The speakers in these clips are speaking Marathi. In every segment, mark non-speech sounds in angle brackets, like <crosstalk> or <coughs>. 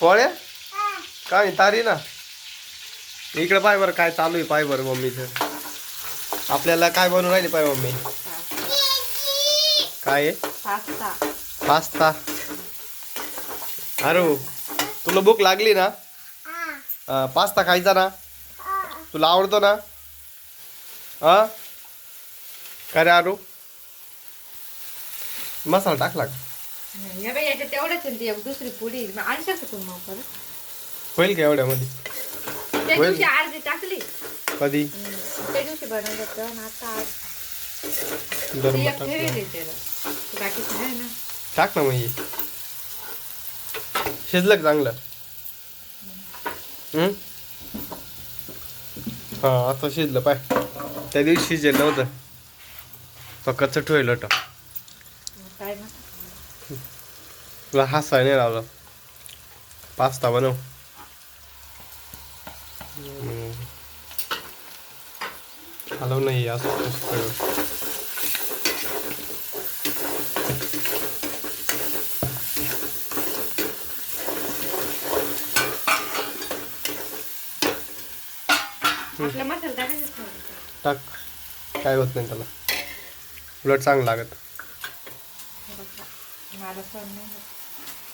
पोळ्या काय तारी ना? इकडे पाय बरं काय चालू आहे पाय बरं मम्मीचं आपल्याला काय बनवून राहिली पाय मम्मी? काय पास्ता. पास्ता. अरे तुला भूक लागली ना? पास्ता खायचा ना? तुला आवडतो ना? हा काय रे आरू मसाला टाकला का हे बाई याच्यात तेवढंच आहे ती एक दुसरी पुडी मग आणशाल का तुम्ही मग परत? होईल का एवढ्यामध्ये? त्या होईल. दिवशी अर्धी टाकली. कधी. त्या दिवशी बनवलं होतं ना आता आज. दर ती मग एक टाक ठेवेल ना. आहे त्याला. ते बाकीचं आहे ना. टाक ना मग हे. शिजलं का चांगलं? हम्म? हा आता शिजलं. पाय. त्या दिवशी शिजेल नव्हतं तो कच्चं ठेवलं होतं मग काय ना तुला हसाय नाही लावलं पास्ता बनव. हलव नाही असं. टाक. काय होत नाही त्याला. उलट चांगलं लागत.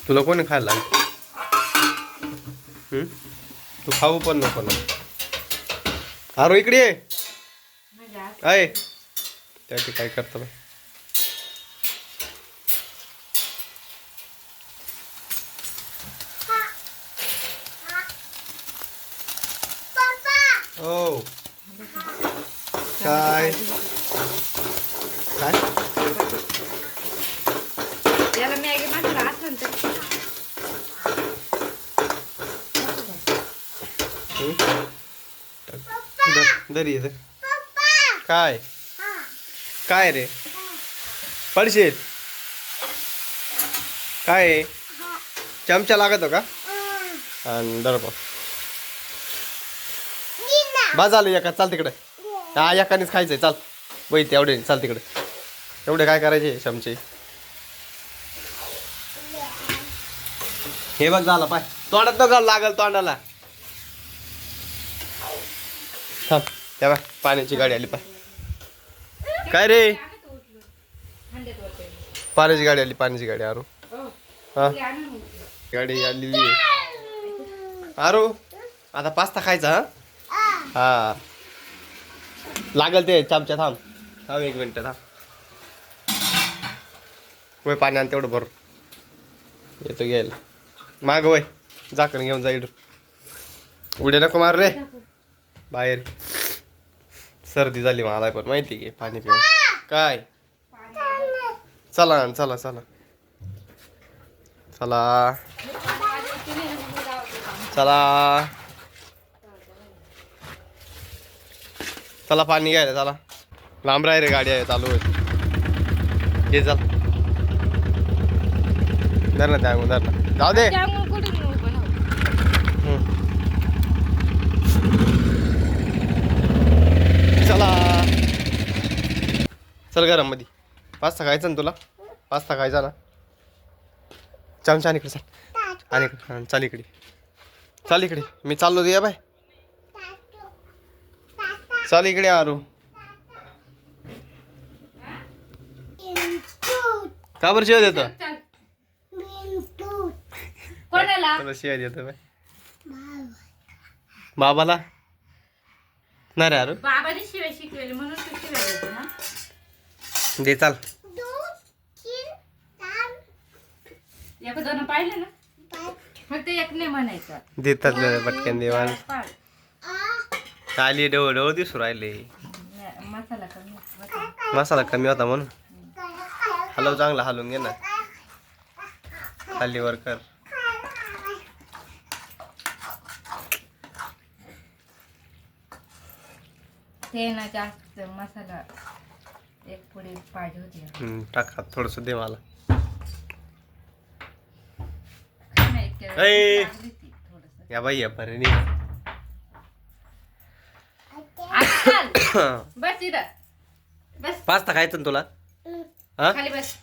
तुला कोणी खायला? तू खाऊ पण नको ना. अरे इकडे आहे त्या ते काय करतं. ओ काय? काय याला मॅगी मसाला असेल तर हम्म? दर- दर. काय? काय रे? पडशील काय? चमचा लागतो का? आणि दर बा झालं एका. चाल तिकडे. हा. एकानेच खायचंय. चाल. वै तेवढे चाल तिकडे. एवढे काय करायचे चमचे? हे बघ झालं पाय. तोंडात नको लागल तोंडाला. थांब. त्या बा पाण्याची गाडी आली पाय. काय रे? पाण्याची गाडी आली पाण्याची गाडी आरो. हा? गाडी आलेली आरो आरू आता पास्ता खायचा हा? लागल ते चमच्या थांब. थांब एक मिनटं थांब. वय पाणी आण तेवढं भर येतो घ्यायला. माग वय जाकण घेऊन जा उड्या नको मार रे. बाहेर. सर्दी झाली मला पण माहिती की पाणी पिऊन. काय? चला चला चला. चला. चला. चला पाणी घ्यायला चला. लांब राही रे गाडी आहे चालू आहे ये चल. धर ना त्या धर ना. जाऊ दे त्यामुळे कुठे नेऊ बनव हम्म. चला चल गरममध्ये पास्ता खायचा ना तुला? पास्ता खायचा ना? चमचा आणि इकडे चल. आणि हां चाल इकडे. चाल इकडे. मी चाललो दे बाय. चाल इकडे आरू. का बरं शिवाय देतो? चल तुला शिवाय देतो बाय. बाबाला? नाही रे आरू. बाबाने शिवाय शिकलेली म्हणून तू शिवाय देते ना. दे चाल. एक दोन पाहिले ना? फक्त एक नाही म्हणायचं. देतात पटकन देवान पाड आली डोळ दिसू राहिले. नाही, मसाला कमी मसाला. मसाला कमी होता म्हणून. हलव चांगला हलवून घे ना. खाली वर कर. ते ना जास्त मसाला एक पुढे पाहिजे होती. टाक थोडस दे मला. या बाई या आजकाल? <coughs> बस इथं. बस. पास्ता खायचं ना तुला? हा? खाली बस.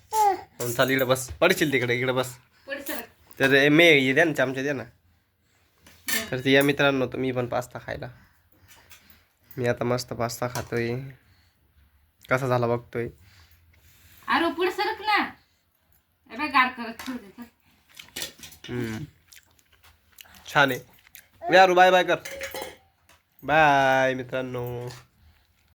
मग चाल इकडे बस. पडशील तिकडे इकडे बस. पुढे सरक. तर हे मे हे द्या ना चमचे द्या ना. तर ते या मित्रांनो तुम्ही पण पास्ता खायला. मी आता मस्त पास्ता खातोय. कसा झाला बघतोय. अरे पुढे सरक ना. बाय गार करत ठेवते तर. हम्म. छान आहे. यारू बाय बाय कर. बाय मित्रांनो.